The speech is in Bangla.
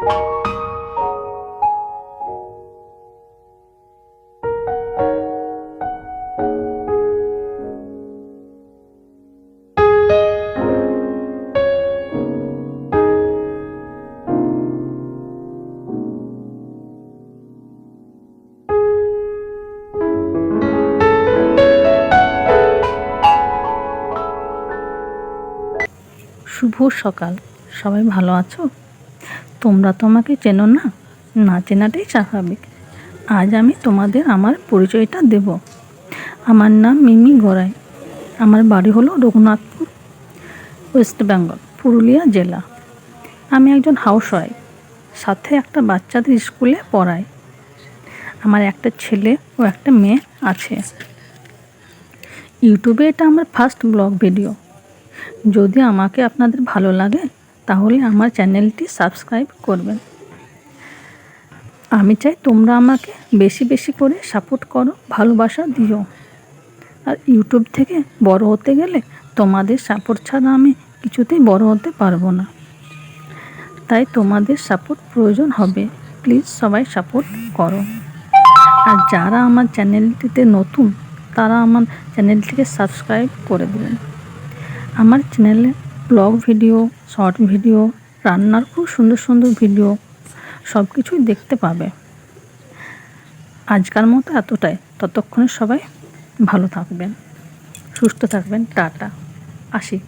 শুভ সকাল। সবাই ভালো আছো? তোমরা তো আমাকে চেনো না। না চেনাটাই স্বাভাবিক। আজ আমি তোমাদের আমার পরিচয়টা দেব। আমার নাম মিমি গড়াই। আমার বাড়ি হলো রঘুনাথপুর, ওয়েস্ট বেঙ্গল, পুরুলিয়া জেলা। আমি একজন হাউস ওয়াইফ সাথে একটা বাচ্চাদের স্কুলে পড়াই। আমার একটা ছেলে ও একটা মেয়ে আছে। ইউটিউবে এটা আমার ফার্স্ট ব্লগ ভিডিও। যদি আমাকে আপনাদের ভালো লাগে তাহলে আমার চ্যানেলটি সাবস্ক্রাইব করবেন। আমি চাই তোমরা আমাকে বেশি বেশি করে সাপোর্ট করো, ভালোবাসা দিও। আর ইউটিউব থেকে বড় হতে গেলে তোমাদের সাপোর্ট ছাড়া আমি কিছুতেই বড় হতে পারব না। তাই তোমাদের সাপোর্ট প্রয়োজন হবে। প্লিজ সবাই সাপোর্ট করো। আর যারা আমার চ্যানেলটিতে নতুন, তারা আমার চ্যানেলটিকে সাবস্ক্রাইব করে দেবেন। আমার চ্যানেলে ব্লগ ভিডিও, শর্ট ভিডিও, রান্নার খুব সুন্দর সুন্দর ভিডিও, সব কিছুই দেখতে পাবে। আজকার মতো এতটাই। ততক্ষণে সবাই ভালো থাকবেন, সুস্থ থাকবেন। টাটা। আসি।